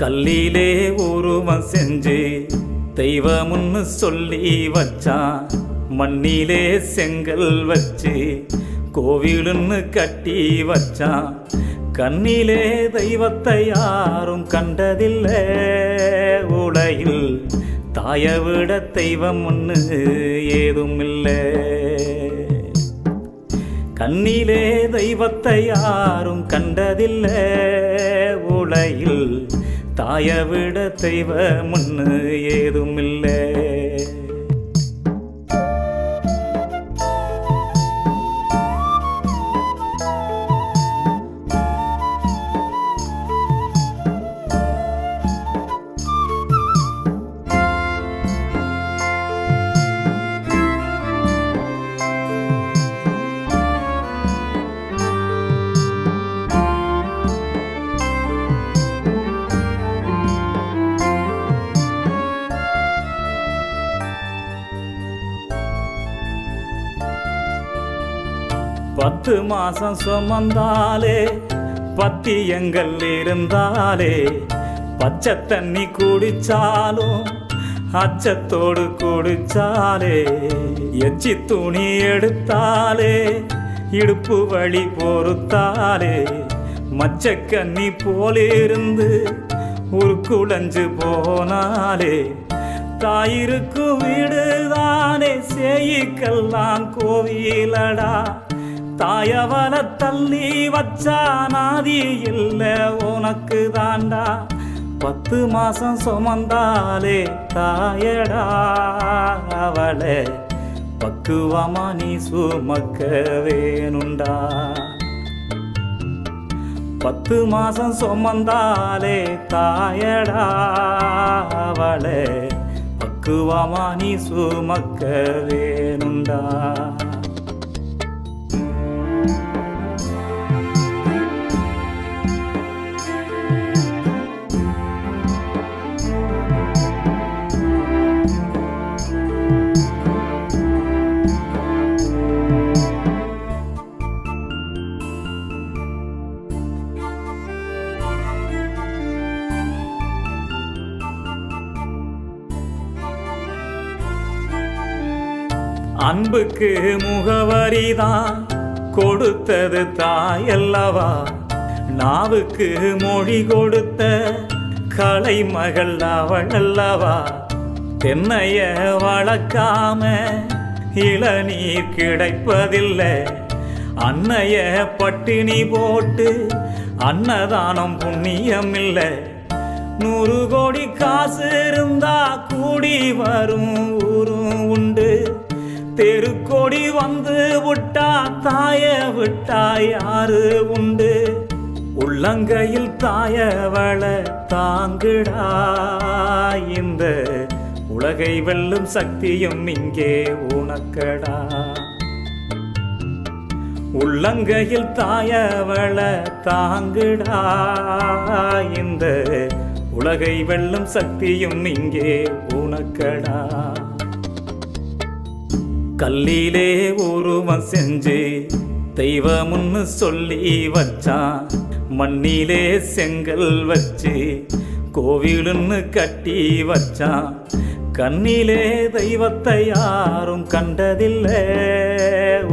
கல்லிலே உருவம் செஞ்சு தெய்வமுன்னு சொல்லி வச்சான் மண்ணிலே செங்கல் வச்சு கோவிலுன்னு கட்டி வச்சான் கண்ணிலே தெய்வத்தை யாரும் கண்டதில்லை. உலகில் தாயை விட தெய்வம் ஒன்று ஏதும் இல்லை கண்ணிலே தெய்வத்தை யாரும் கண்டதில்லை. உலகில் தாயை விட தெய்வம் ஒன்று பத்து மாசம் சுமந்தாலே பத்தியங்கள் இருந்தாலே பச்சை தண்ணி குடிச்சாலும் அச்சத்தோடு குடிச்சாலே எச்சி துணி எடுத்தாலே இடுப்பு வழி பொறுத்தாலே மச்சக்கண்ணி போலிருந்து உருக்குழஞ்சு போனாலே தாயிருக்கு வீடுதானே சேயிக்கெல்லாம் கோவிலடா தாயவல தள்ளி வச்சா நாதி இல்ல உனக்கு தாண்டா. பத்து மாசம் சுமந்தாலே தாயடா அவளை. பக்குவமா நீ சுமக்க வேணுண்டா. பத்து மாசம் சுமந்தாலே தாயடா அவளை. பக்குவமா நீ சுமக்க வேணுண்டா. அன்புக்கு முகவரிதான் கொடுத்தது தாயல்லவா? நாவுக்கு மொழி கொடுத்த கலை மகள் அவள் அல்லவா தென்னைய வளர்க்காம இளநீர் கிடைப்பதில்லை. அன்னைய பட்டினி போட்டு அன்னதானம் புண்ணியம் இல்லை நூறு கோடி காசு இருந்தா கூடி வரும் தெருக்கோடி வந்து விட்டா தாய விட்டா யாரு உண்டு. உள்ளங்கையில் தாயவள தாங்குடா இந்த உலகை வெல்லும் சக்தியும் இங்கே உனக்கடா. உள்ளங்கையில் தாயவள தாங்குடா இந்த உலகை வெல்லும் சக்தியும் இங்கே உனக்கடா. கல்லிலே உருவம் செஞ்சு தெய்வம்னு சொல்லி வச்சான் மண்ணிலே செங்கல் வச்சு கோவிலுன்னு கட்டி வச்சான் கண்ணிலே தெய்வத்தை யாரும் கண்டதில்லை.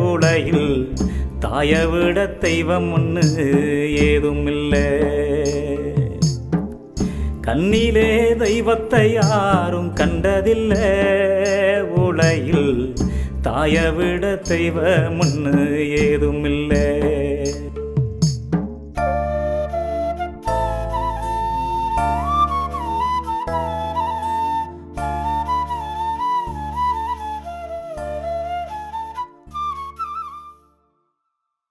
உலகில் தாயை விட தெய்வம் ஒன்று ஏதும் இல்லை கண்ணிலே தெய்வத்தை யாரும் கண்டதில்லை. உலகில் தாயை விட தெய்வம் ஏதுமில்லை.